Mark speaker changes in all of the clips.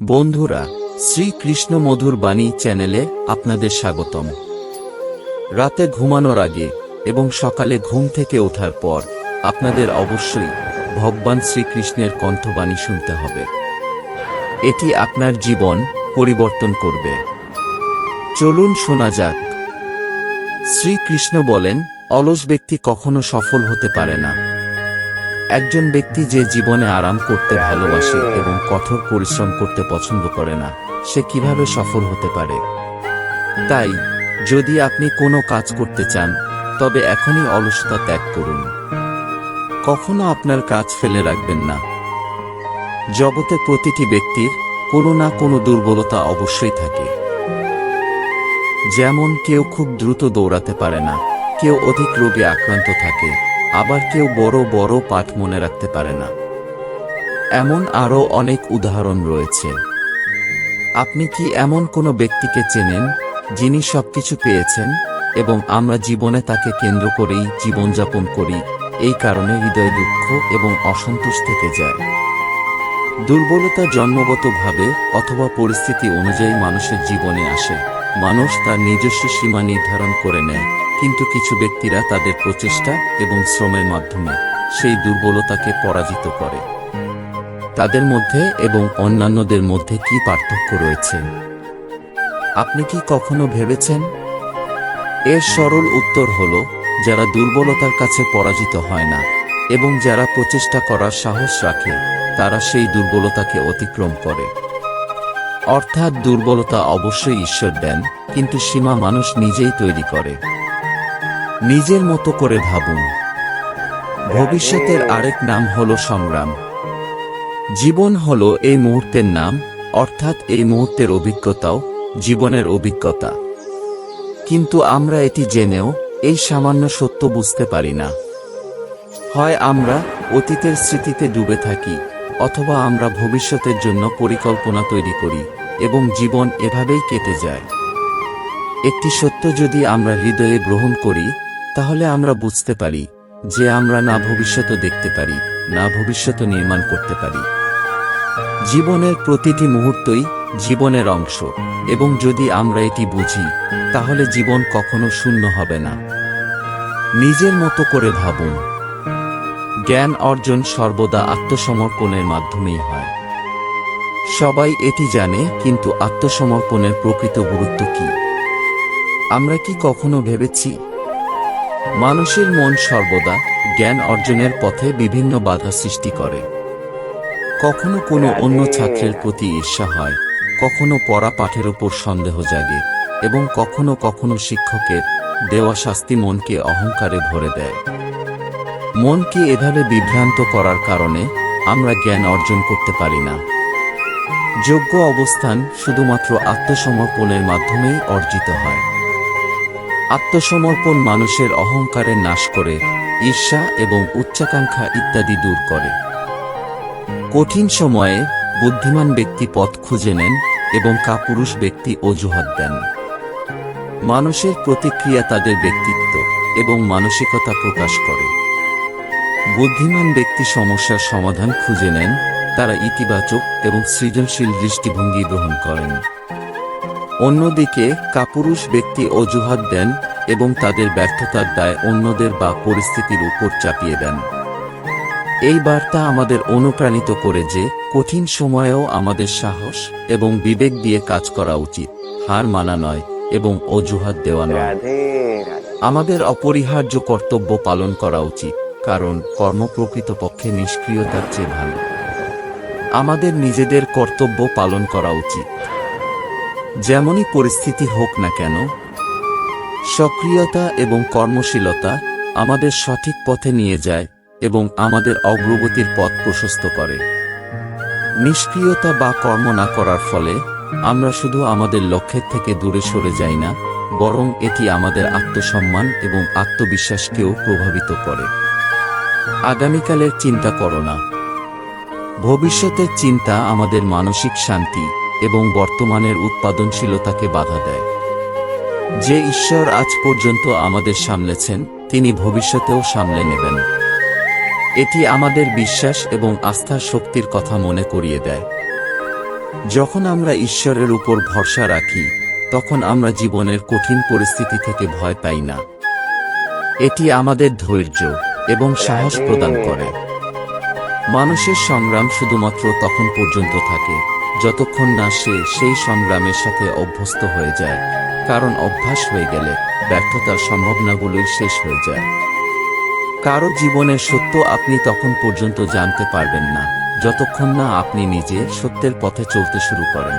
Speaker 1: বন্ধুরা, শ্রীকৃষ্ণ মধুর বাণী চ্যানেলে আপনাদের স্বাগতম। রাতে ঘুমানোর আগে এবং সকালে ঘুম থেকে ওঠার পর আপনাদের অবশ্যই ভগবান শ্রীকৃষ্ণের কণ্ঠবাণী শুনতে হবে। এটি আপনার জীবন পরিবর্তন করবে। চলুন শোনা যাক। শ্রীকৃষ্ণ বলেন, অলস ব্যক্তি কখনো সফল হতে পারে না। একজন ব্যক্তি যে জীবনে আরাম করতে ভালোবাসে এবং কঠোর পরিশ্রম করতে পছন্দ করে না, সে কীভাবে সফল হতে পারে? তাই, যদি আপনি কোনো কাজ করতে চান, তবে এখনই অলসতা ত্যাগ করুন। কখনো আপনার কাজ ফেলে রাখবেন না। জগতে প্রতিটি ব্যক্তির কোনো না কোনো দুর্বলতা অবশ্যই থাকে। যেমন কেউ খুব দ্রুত দৌড়াতে পারে না, কেউ অধিক রোগে আক্রান্ত থাকে। আবার কেউ বড় বড় পাঠ মনে রাখতে পারে না। এমন আরও অনেক উদাহরণ রয়েছে। আপনি কি এমন কোনো ব্যক্তিকে চেনেন, যিনি সবকিছু পেয়েছেন এবং আমরা জীবনে তাকে কেন্দ্র করেই জীবনযাপন করি, এই কারণে হৃদয় দুঃখ এবং অসন্তোষ থেকে যায়? দুর্বলতা জন্মগতভাবে অথবা পরিস্থিতি অনুযায়ী মানুষের জীবনে আসে। মানুষ তার নিজস্ব সীমা নির্ধারণ করে নেয়। কিন্তু কিছু ব্যক্তিরা তাদের প্রচেষ্টা এবং শ্রমের মাধ্যমে সেই দুর্বলতাকে পরাজিত করে। তাদের মধ্যে এবং অন্যান্যদের মধ্যে কি পার্থক্য রয়েছে? আপনি কি কখনো ভেবেছেন? এর সরল উত্তর হল, যারা দুর্বলতার কাছে পরাজিত হয় না এবং যারা প্রচেষ্টা করার সাহস রাখে, তারা সেই দুর্বলতাকে অতিক্রম করে। অর্থাৎ দুর্বলতা অবশ্যই ঈশ্বর দেন, কিন্তু সীমা মানুষ নিজেই তৈরি করে। নিজের মতো করে ভাবুন। ভবিষ্যতের আরেক নাম হল সংগ্রাম। জীবন হল এই মুহূর্তের নাম, অর্থাৎ এই মুহূর্তের অভিজ্ঞতাও জীবনের অভিজ্ঞতা। কিন্তু আমরা এটি জেনেও এই সামান্য সত্য বুঝতে পারি না। হয় আমরা অতীতের স্মৃতিতে ডুবে থাকি, অথবা আমরা ভবিষ্যতের জন্য পরিকল্পনা তৈরি করি এবং জীবন এভাবেই কেটে যায়। একটি সত্য যদি আমরা হৃদয়ে গ্রহণ করি তাহলে আমরা বুঝতে পারি যে আমরা না ভবিষ্যৎ দেখতে পারি, না ভবিষ্যৎ নির্মাণ করতে পারি। জীবনের প্রতিটি মুহূর্তই জীবনের অংশ, এবং যদি আমরা এটি বুঝি, তাহলে জীবন কখনো শূন্য হবে না। নিজের মতো করে ভাবুন। জ্ঞান অর্জন সর্বদা আত্মসমর্পণের মাধ্যমেই হয়। সবাই এটি জানে, কিন্তু আত্মসমর্পণের প্রকৃত গুরুত্ব কি? আমরা কি কখনো ভেবেছি মানুষের মন সর্বদা জ্ঞান অর্জনের পথে বিভিন্ন বাধা সৃষ্টি করে। কখনো কোনো অন্য ছাত্রের প্রতি ঈর্ষা হয়, কখনো পড়া পাঠের উপর সন্দেহ জাগে এবং কখনো কখনো শিক্ষকের দেওয়া শাস্তি মনকে অহংকারে ভরে দেয়। মনকে এভাবে বিভ্রান্ত করার কারণে আমরা জ্ঞান অর্জন করতে পারি না। যোগ্য অবস্থান শুধুমাত্র আত্মসমর্পণের মাধ্যমেই অর্জিত হয়। আত্মসমর্পণ মানুষের অহংকারের নাশ করে, ঈর্ষা এবং উচ্চাকাঙ্ক্ষা ইত্যাদি দূর করে। কঠিন সময়ে বুদ্ধিমান ব্যক্তি পথ খুঁজে নেন এবং কাপুরুষ ব্যক্তি অজুহাত দেন। মানুষের প্রতিক্রিয়া তাদের ব্যক্তিত্ব এবং মানসিকতা প্রকাশ করে। বুদ্ধিমান ব্যক্তি সমস্যার সমাধান খুঁজে নেন, তারা ইতিবাচক এবং সৃজনশীল দৃষ্টিভঙ্গি গ্রহণ করেন। অন্যদিকে কাপুরুষ ব্যক্তি অজুহাত দেন এবং তাদের ব্যর্থতার দায় অন্যদের বা পরিস্থিতির উপর চাপিয়ে দেন। এই বার্তা আমাদের অনুপ্রাণিত করে যে কঠিন সময়েও আমাদের সাহস এবং বিবেক দিয়ে কাজ করা উচিত হার মানা নয় এবং অজুহাত দেওয়া নয়। আমাদের অপরিহার্য কর্তব্য পালন করা উচিত কারণ কর্ম প্রকৃতপক্ষে নিষ্ক্রিয়তার চেয়ে ভালো। আমাদের নিজেদের কর্তব্য পালন করা উচিত। যেমনই পরিস্থিতি হোক না কেন, সক্রিয়তা এবং কর্মশীলতা আমাদের সঠিক পথে নিয়ে যায় এবং আমাদের অগ্রগতির পথ প্রশস্ত করে। নিষ্ক্রিয়তা বা কর্ম না করার ফলে আমরা শুধু আমাদের লক্ষ্যের থেকে দূরে সরে যাই না, বরং এটি আমাদের আত্মসম্মান এবং আত্মবিশ্বাসকেও প্রভাবিত করে। আগামীকালের চিন্তা করো না। ভবিষ্যতের চিন্তা আমাদের মানসিক শান্তি এবং বর্তমানের উৎপাদনশীলতাকে বাধা দেয়। যে ঈশ্বর আজ পর্যন্ত আমাদের সামলেছেন, তিনি ভবিষ্যতেও সামলে নেবেন। এটি আমাদের বিশ্বাস এবং আস্থার শক্তির কথা মনে করিয়ে দেয়। যখন আমরা ঈশ্বরের উপর ভরসা রাখি, তখন আমরা জীবনের কঠিন পরিস্থিতি থেকে ভয় পাই না। এটি আমাদের ধৈর্য এবং সাহস প্রদান করে। মানুষের সংগ্রাম শুধুমাত্র তখন পর্যন্ত থাকে। যতক্ষণ না সে সেই সংগ্রামের সাথে অভ্যস্ত হয়ে যায়, কারণ অভ্যাস হয়ে গেলে ব্যর্থতার সম্ভাবনাগুলোই শেষ হয়ে যায়। কারও জীবনের সত্য আপনি তখন পর্যন্ত জানতে পারবেন না, যতক্ষণ না আপনি নিজে সত্যের পথে চলতে শুরু করেন।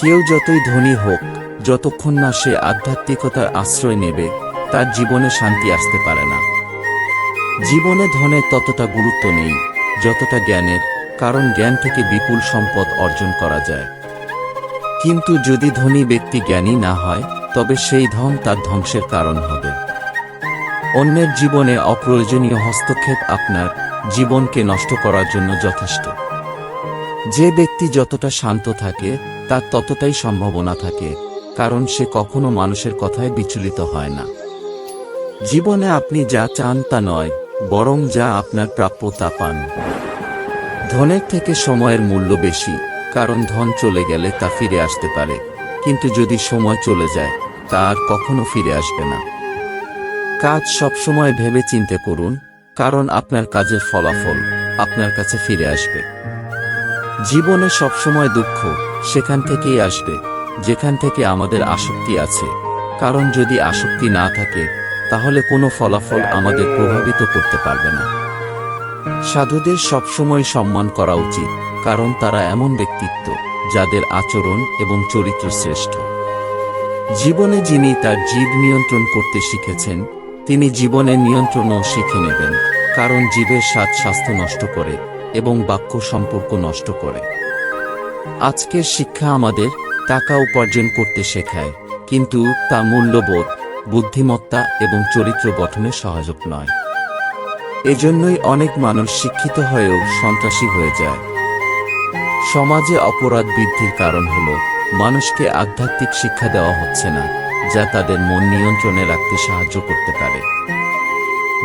Speaker 1: কেউ যতই ধনী হোক, যতক্ষণ না সে আধ্যাত্মিকতার আশ্রয় নেবে, তার জীবনে শান্তি আসতে পারে না। জীবনে ধনের ততটা গুরুত্ব নেই, যতটা জ্ঞানের কারণ জ্ঞান থেকে বিপুল সম্পদ অর্জন করা যায়। কিন্তু যদি ধনী ব্যক্তি জ্ঞানী না হয়, তবে সেই ধন তার ধ্বংসের কারণ হবে। অন্যের জীবনে অপ্রয়োজনীয় হস্তক্ষেপ আপনার জীবনকে নষ্ট করার জন্য যথেষ্ট। যে ব্যক্তি যতটা শান্ত থাকে, তার ততটাই সম্ভাবনা থাকে, কারণ সে কখনো মানুষের কথায় বিচলিত হয় না। জীবনে আপনি যা চান তা নয়, বরং যা আপনার প্রাপ্য তা পান। ধনের থেকে সময়ের মূল্য বেশি, কারণ ধন চলে গেলে তা ফিরে আসতে পারে। কিন্তু যদি সময় চলে যায়, তা আর কখনো ফিরে আসবে না। কাজ সবসময় ভেবে চিন্তে করুন, কারণ আপনার কাজের ফলাফল আপনার কাছে ফিরে আসবে। জীবনে সবসময় দুঃখ সেখান থেকেই আসবে, যেখান থেকে আমাদের আসক্তি আছে। কারণ যদি আসক্তি না থাকে, তাহলে কোনো ফলাফল আমাদের প্রভাবিত করতে পারবে না। সাধুদের সবসময় সম্মান করা উচিত, কারণ তারা এমন ব্যক্তিত্ব, যাদের আচরণ এবং চরিত্র শ্রেষ্ঠ। জীবনে যিনি তার জীব নিয়ন্ত্রণ করতে শিখেছেন, তিনি জীবনের নিয়ন্ত্রণও শিখে নেবেন, কারণ জীবের স্বাদ স্বাস্থ্য নষ্ট করে এবং বাক্য সম্পর্ক নষ্ট করে। আজকের শিক্ষা আমাদের টাকা উপার্জন করতে শেখায়, কিন্তু তা মূল্যবোধ, বুদ্ধিমত্তা এবং চরিত্র গঠনে সহায়ক নয়। এজন্যই অনেক মানুষ শিক্ষিত হয়েও সন্ত্রাসী হয়ে যায়। সমাজে অপরাধ বৃদ্ধির কারণ হল, মানুষকে আধ্যাত্মিক শিক্ষা দেওয়া হচ্ছে না, যা তাদের মন নিয়ন্ত্রণে রাখতে সাহায্য করতে পারে।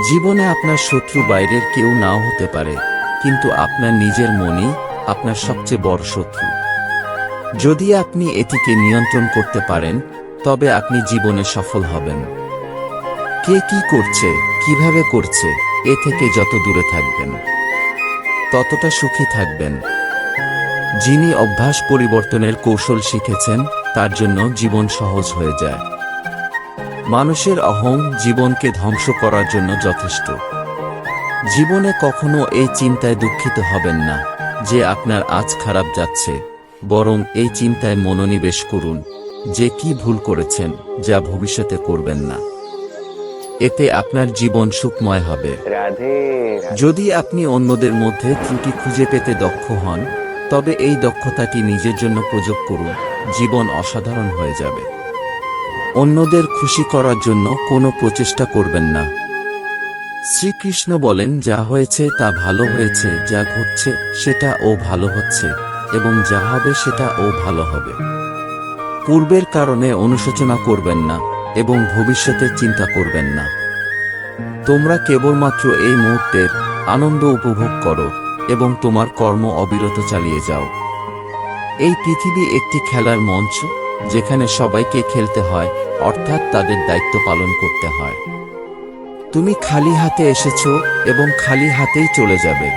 Speaker 1: জীবনে আপনার শত্রু বাইরের কেউ নাও হতে পারে, কিন্তু আপনার নিজের মনই আপনার সবচেয়ে বড় শত্রু। যদি আপনি এটিকে নিয়ন্ত্রণ করতে পারেন, তবে আপনি জীবনে সফল হবেন। কে কি করছে, কীভাবে করছে এ থেকে যত দূরে থাকবেন, ততটা সুখী থাকবেন। যিনি অভ্যাস পরিবর্তনের কৌশল শিখেছেন, তার জন্য জীবন সহজ হয়ে যায়। মানুষের অহং জীবনকে ধ্বংস করার জন্য যথেষ্ট। জীবনে কখনো এই চিন্তায় দুঃখিত হবেন না যে আপনার আজ খারাপ যাচ্ছে, বরং এই চিন্তায় মনোনিবেশ করুন যে কি ভুল করেছেন, যা ভবিষ্যতে করবেন না। এতে আপনার জীবন সুখময় হবে। যদি আপনি অন্যদের মধ্যে ত্রুটি খুঁজে পেতে দক্ষ হন তবে এই দক্ষতাটি নিজের জন্য প্রযোগ করুন জীবন অসাধারণ হয়ে যাবে। অন্যদের খুশি করার জন্য কোনো প্রচেষ্টা করবেন না। শ্রীকৃষ্ণ বলেন যা হয়েছে তা ভালো হয়েছে যা ঘটছে সেটা ও ভালো হচ্ছে এবং যা হবে সেটা ও ভালো হবে। পূর্বের কারণে অনুশোচনা করবেন না। এবং ভবিষ্যতের চিন্তা করবেন না। তোমরা কেবলমাত্র এই মুহূর্তের আনন্দ উপভোগ করো এবং তোমার কর্ম অবিরত চালিয়ে যাও। এই পৃথিবী একটি খেলার মঞ্চ, যেখানে সবাইকে খেলতে হয়, অর্থাৎ তাদের দায়িত্ব পালন করতে হয়। তুমি খালি হাতে এসেছ এবং খালি হাতেই চলে যাবে।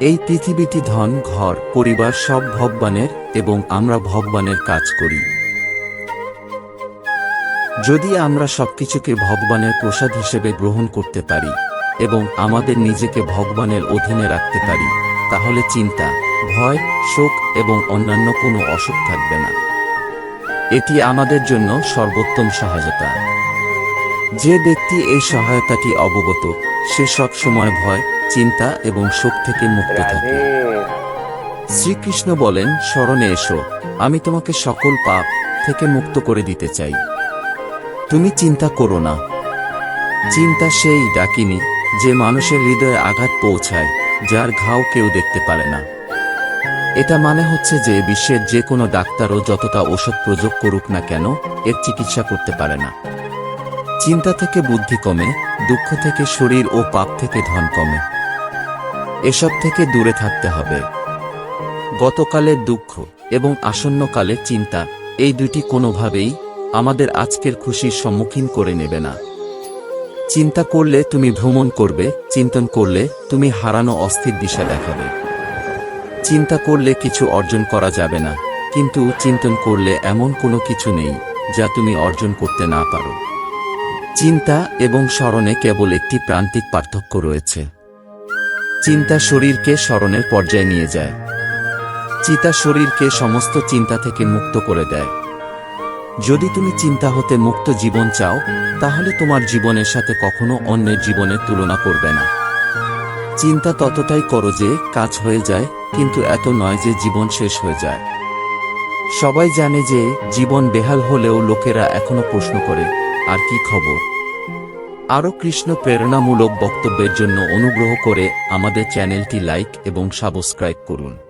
Speaker 1: এই পৃথিবীটি ধন, ঘর, পরিবার সব ভগবানের এবং আমরা ভগবানের কাজ করি। যদি আমরা সবকিছুকে ভগবানের প্রসাদ হিসেবে গ্রহণ করতে পারি এবং আমাদের নিজেকে ভগবানের অধীনে রাখতে পারি তাহলে চিন্তা ভয় শোক এবং অন্যান্য কোনো অসুখ থাকবে না। এটি আমাদের জন্য সর্বোত্তম সহায়তা। যে ব্যক্তি এই সহায়তাটি অবগত সে সব সময় ভয় চিন্তা এবং শোক থেকে মুক্ত থাকে। শ্রীকৃষ্ণ বলেন স্মরণে এসো আমি তোমাকে সকল পাপ থেকে মুক্ত করে দিতে চাই। তুমি চিন্তা করো না। চিন্তা সেই ডাকিনি যে মানুষের হৃদয়ে আঘাত পৌঁছায়, যার ঘাও কেউ দেখতে পারে না। এটা মানে হচ্ছে যে বিশ্বের যে কোনো ডাক্তারও যতটা ওষুধ প্রযোগ করুক না কেন, এর চিকিৎসা করতে পারে না। চিন্তা থেকে বুদ্ধি কমে, দুঃখ থেকে শরীর ও পাপ থেকে ধন কমে। এসব থেকে দূরে থাকতে হবে। গতকালের দুঃখ এবং আসন্নকালের চিন্তা, এই দুটি কোনোভাবেই আমাদের আজকের খুশির সম্মুখীন করে নেবে না। চিন্তা করলে তুমি ভ্রমণ করবে, চিন্তন করলে তুমি হারানো অস্থির দিশা দেখাবে। চিন্তা করলে কিছু অর্জন করা যাবে না, কিন্তু চিন্তন করলে এমন কোনো কিছু নেই, যা তুমি অর্জন করতে না পারো। চিন্তা এবং স্মরণে কেবল একটি প্রান্তিক পার্থক্য রয়েছে। চিন্তা শরীরকে স্মরণের পর্যায়ে নিয়ে যায়। চিতা শরীরকে সমস্ত চিন্তা থেকে মুক্ত করে দেয়। যদি তুমি চিন্তা হতে মুক্ত জীবন চাও, তাহলে তোমার জীবনের সাথে কখনো অন্যের জীবনের তুলনা করবে না। চিন্তা ততটাই করো যে, কাজ হয়ে যায়, কিন্তু এত নয় যে জীবন শেষ হয়ে যায়। সবাই জানে যে, জীবন বেহাল হলেও লোকেরা এখনও প্রশ্ন করে, আর কি খবর? আরও কৃষ্ণ প্রেরণামূলক বক্তব্যের জন্য অনুগ্রহ করে আমাদের চ্যানেলটি লাইক এবং সাবস্ক্রাইব করুন।